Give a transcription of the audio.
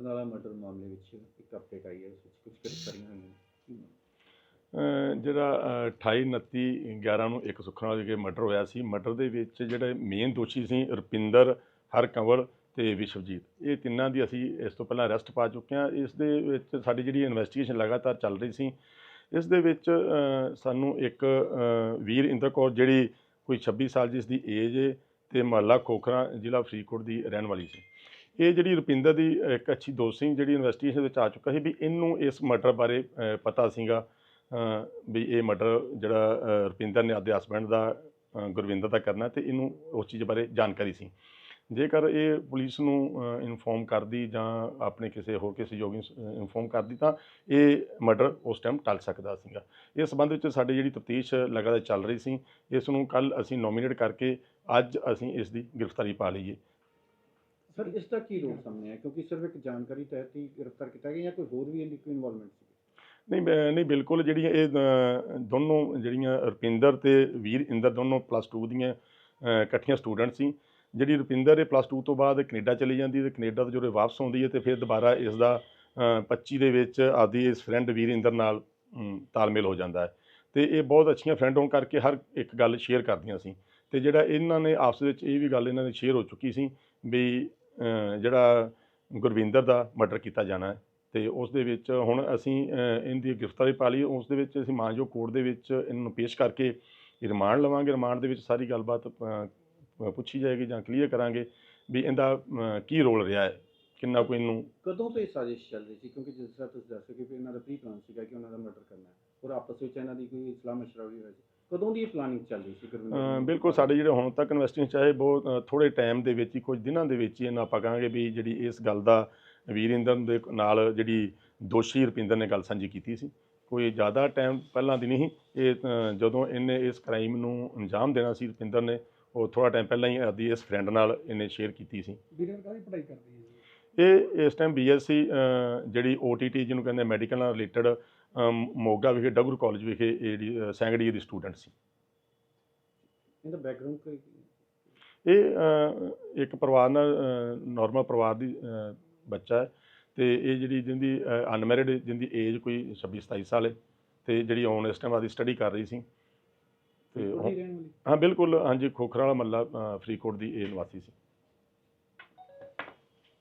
ਸੁਖਨਾਲਾ murder ਮਾਮਲੇ ਵਿੱਚ ਇੱਕ ਅਪਡੇਟ ਆਈ ਹੈ, ਉਸ ਵਿੱਚ ਕੁਝ ਗ੍ਰਿਫਤਾਰੀਆਂ ਹੋਈਆਂ ਜਿਹੜਾ, ਅਹ 28 29 11 ਨੂੰ ਇੱਕ ਸੁਖਨਾ ਦੇ ਮਰਡਰ ਹੋਇਆ ਸੀ। ਮਰਡਰ ਦੇ ਵਿੱਚ ਜਿਹੜੇ ਮੇਨ ਦੋਸ਼ੀ ਸੀ ਰੁਪਿੰਦਰ, ਹਰਕੰਵਲ ਤੇ ਵਿਸ਼ਵਜੀਤ। ਇਹ ਤਿੰਨਾਂ ਦੀ ਅਸੀਂ ਇਸ ਤੋਂ ਪਹਿਲਾਂ ਅਰੈਸਟ ਪਾ ਚੁੱਕੇ ਹਾਂ। ਇਸ ਦੇ ਵਿੱਚ ਸਾਡੀ ਜਿਹੜੀ ਇਨਵੈਸਟੀਗੇਸ਼ਨ ਲਗਾਤਾਰ ਚੱਲ ਰਹੀ ਸੀ। ਇਸ ਦੇ ਵਿੱਚ ਸਾਨੂੰ ਇੱਕ ਵੀਰ ਇੰਦਰ ਕੌਰ ਜਿਹੜੀ ਕੋਈ 26 ਸਾਲ ਜਿਸ ਦੀ ਏਜ ਹੈ ਤੇ ਮਹੱਲਾ ਖੋਖਰਾ ਜ਼ਿਲ੍ਹਾ ਫਰੀਦਕੋਟ ਦੀ ਰਹਿਣ ਵਾਲੀ ਸੀ। ਇਹ ਜਿਹੜੀ ਰੁਪਿੰਦਰ ਦੀ ਇੱਕ ਅੱਛੀ ਦੋਸਤ ਸੀ, ਜਿਹੜੀ ਇਨਵੈਸਟੀਗੇਸ਼ਨ ਵਿੱਚ ਆ ਚੁੱਕਾ ਸੀ ਵੀ ਇਹਨੂੰ ਇਸ ਮਰਡਰ ਬਾਰੇ ਪਤਾ ਸੀਗਾ ਵੀ ਇਹ ਮਰਡਰ ਜਿਹੜਾ ਰੁਪਿੰਦਰ ਨੇ ਆਪਦੇ ਹਸਬੰਡ ਦਾ ਗੁਰਵਿੰਦਰ ਦਾ ਕਰਨਾ ਤੇ ਇਹਨੂੰ ਉਸ ਚੀਜ਼ ਬਾਰੇ ਜਾਣਕਾਰੀ ਸੀ। ਜੇਕਰ ਇਹ ਪੁਲਿਸ ਨੂੰ ਇਨਫੋਰਮ ਕਰਦੀ ਜਾਂ ਆਪਣੇ ਕਿਸੇ ਹੋਰ ਕਿਸੇ ਯੋਗੀ ਨੂੰ ਇਨਫੋਰਮ ਕਰਦੀ ਤਾਂ ਇਹ ਮਰਡਰ ਉਸ ਟਾਈਮ ਟਲ ਸਕਦਾ ਸੀਗਾ। ਇਸ ਸੰਬੰਧ ਵਿੱਚ ਸਾਡੀ ਜਿਹੜੀ ਤਫਤੀਸ਼ ਲਗਾਤਾਰ ਚੱਲ ਰਹੀ ਸੀ, ਇਸ ਨੂੰ ਕੱਲ ਅਸੀਂ ਨੋਮੀਨੇਟ ਕਰਕੇ ਅੱਜ ਅਸੀਂ ਇਸ ਦੀ ਗ੍ਰਿਫਤਾਰੀ ਪਾ ਲਈਏ। ਸਰ ਇਸ ਦਾ ਕੀ ਰੋਲ ਸਾਹਮਣੇ ਆਇਆ? ਕਿਉਂਕਿ ਸਿਰਫ ਇੱਕ ਜਾਣਕਾਰੀ ਤਹਿਤ ਹੀ ਗ੍ਰਿਫਤਾਰ ਕੀਤਾ ਗਿਆ ਜਾਂ ਕੋਈ ਹੋਰ ਵੀ ਇਹਦੀ ਕੋਈ ਇਨਵੋਲਵਮੈਂਟ ਸੀ? ਨਹੀਂ ਮੈਂ- ਨਹੀਂ ਬਿਲਕੁਲ ਜਿਹੜੀਆਂ ਇਹ ਅ, ਦੋਨੋਂ ਜਿਹੜੀਆਂ ਰੁਪਿੰਦਰ ਤੇ ਵੀਰ ਇੰਦਰ ਦੋਨੋਂ ਪਲੱਸ 2 ਦੀਆਂ ਅ, ਇਕੱਠੀਆਂ ਸਟੂਡੈਂਟ ਸੀ। ਜਿਹੜੀ ਰੁਪਿੰਦਰ ਇਹ ਪਲੱਸ 2 ਤੋਂ ਬਾਅਦ ਕੈਨੇਡਾ ਚਲੀ ਜਾਂਦੀ ਹੈ ਤੇ ਕੈਨੇਡਾ ਤੋਂ ਜਦੋਂ ਵਾਪਸ ਆਉਂਦੀ ਹੈ ਤੇ ਫਿਰ ਦੁਬਾਰਾ ਇਸ ਦਾ ਅ, 25 ਦੇ ਵਿੱਚ ਆਪਦੀ ਇਸ ਫਰੈਂਡ ਵੀਰ ਇੰਦਰ ਨਾਲ ਅਮ, ਤਾਲਮੇਲ ਹੋ ਜਾਂਦਾ ਹੈ। ਤੇ ਇਹ ਬਹੁਤ ਅੱਛੀਆਂ ਫਰੈਂਡ ਹੋਣ ਕਰਕੇ ਹਰ ਇੱਕ ਗੱਲ ਸ਼ੇਅਰ ਕਰਦੀਆਂ ਸੀ। ਤੇ ਜਿਹੜਾ ਇਹਨਾਂ ਨੇ ਆਪਸ ਵਿੱਚ ਇਹ ਵੀ ਗੱਲ ਇਹਨਾਂ ਦੀ ਸ਼ੇਅਰ ਹੋ ਚੁੱਕੀ ਸੀ ਵੀ ਜਿਹੜਾ ਗੁਰਵਿੰਦਰ ਦਾ ਮਰਡਰ ਕੀਤਾ ਜਾਣਾ ਹੈ। ਤੇ ਉਸ ਦੇ ਵਿੱਚ ਹੁਣ ਅਸੀਂ ਅ, ਇਹਦੀ ਗ੍ਰਿਫਤਾਰੀ ਪਾ ਲਈ। ਉਸ ਦੇ ਵਿੱਚ ਅਸੀਂ ਮਾਨਜੋ ਕੋਰਟ ਦੇ ਵਿੱਚ ਇਹਨਾਂ ਨੂੰ ਪੇਸ਼ ਕਰਕੇ ਰਿਮਾਂਡ ਲਵਾਂਗੇ। ਰਿਮਾਂਡ ਦੇ ਵਿੱਚ ਸਾਰੀ ਗੱਲਬਾਤ ਪੁੱਛੀ ਜਾਏਗੀ ਜਾਂ ਕਲੀਅਰ ਕਰਾਂਗੇ ਵੀ ਇਹਦਾ ਕੀ ਰੋਲ ਰਿਹਾ ਹੈ। ਕਿੰਨਾ ਕੋਈ ਇਹਨੂੰ ਕਦੋਂ ਤੋਂ ਇਹ ਸਾਜ਼ਿਸ਼ ਚੱਲ ਰਹੀ ਸੀ? ਕਿਉਂਕਿ ਜਿਸ ਤਰ੍ਹਾਂ ਤੁਸੀਂ ਦੱਸ ਸਕੇ ਕਿ ਇਹਨਾਂ ਦਾ ਪ੍ਰੀ ਪਲਾਨ ਸੀਗਾ ਕਿ ਉਹਨਾਂ ਦਾ ਮਰਡਰ ਕਰਨਾ ਹੈ। ਔਰ ਆਪਸ ਵਿੱਚ ਇਹਨਾਂ ਦੀ ਕੋਈ ਇਸਲਾਮ ਮਸ਼ਰਾ ਵੀ ਹੋਇਆ ਸੀ। ਕਦੋਂ ਦੀ ਪਲਾਨਿੰਗ ਚੱਲ ਰਹੀ ਸੀ ਗੁਰਵਿੰਦਰ? ਬਿਲਕੁਲ ਸਾਡੇ ਜਿਹੜੇ ਹੁਣ ਤੱਕ ਇਨਵੈਸਟੀਗੇਸ਼ਨ ਚਾਹੇ ਬਹੁਤ ਥੋੜੇ ਟਾਈਮ ਦੇ ਵਿੱਚ ਹੀ ਕੁਝ ਦਿਨਾਂ ਦੇ ਵਿੱਚ ਹੀ ਇਹਨਾਂ ਆਪਾਂ ਕਹਾਂਗੇ ਵੀ ਜਿਹੜੀ ਇਸ ਗੱਲ ਦਾ ਵੀਰਿੰਦਰ ਦੇ ਨਾਲ ਜਿਹੜੀ ਦੋਸ਼ੀ ਰੁਪਿੰਦਰ ਨੇ ਗੱਲ ਸਾਂਝੀ ਕੀਤੀ ਸੀ। ਕੋਈ ਜ਼ਿਆਦਾ ਟਾਈਮ ਪਹਿਲਾਂ ਦੀ ਨਹੀਂ ਇਹ ਜਦੋਂ ਇਹਨੇ ਇਸ ਕ੍ਰਾਈਮ ਨੂੰ ਅੰਜਾਮ ਦੇਣਾ ਸੀ ਰੁਪਿੰਦਰ ਨੇ ਉਹ ਥੋੜਾ ਟਾਈਮ ਪਹਿਲਾਂ ਹੀ ਆਪਦੀ ਇਸ ਫਰੈਂਡ ਨਾਲ ਇਹਨੇ ਸ਼ੇਅਰ ਕੀਤੀ ਸੀ। ਵੀਰਨ ਕਾਹਦੀ ਪੜ੍ਹਾਈ ਕਰਦੀ ਹੈ? ਇਹ ਇਸ ਟਾਈਮ ਬੀਐਸਸੀ ਜਿਹੜੀ OTT ਜਿਹਨੂੰ ਕਹਿੰਦੇ ਮੈਡੀਕਲ ਨਾਲ ਰਿਲੇਟਡ ਮੋਗਾ ਵਿਖੇ ਡਗਰੂ ਕਾਲਜ ਵਿਖੇ ਇਹ ਜਿਹੜੀ year ਦੀ ਸਟੂਡੈਂਟ ਸੀ। ਇਹਦਾ ਬੈਕਗ੍ਰਾਉਂਡ ਕੋਈ? ਇਹ ਇੱਕ ਪਰਿਵਾਰ ਨਾਲ ਨਾਰਮਲ ਪਰਿਵਾਰ ਦੀ ਬੱਚਾ ਹੈ ਤੇ ਇਹ ਜਿਹੜੀ ਜਿਹਦੀ ਅਨਮੈਰਿਡ ਜਿਹਦੀ ਏਜ ਕੋਈ 26 27 ਸਾਲ ਹੈ ਤੇ ਜਿਹੜੀ ਔਨ ਇਸ ਟਾਈਮ ਆਦੀ ਸਟੱਡੀ ਕਰ ਰਹੀ ਸੀ। ਤੇ ਹਾਂ ਬਿਲਕੁਲ ਹਾਂਜੀ ਖੋਖਰਾ ਵਾਲਾ ਮੱਲਾ ਫਰੀਦਕੋਟ ਦੀ ਇਹ ਨਿਵਾਸੀ ਸੀ।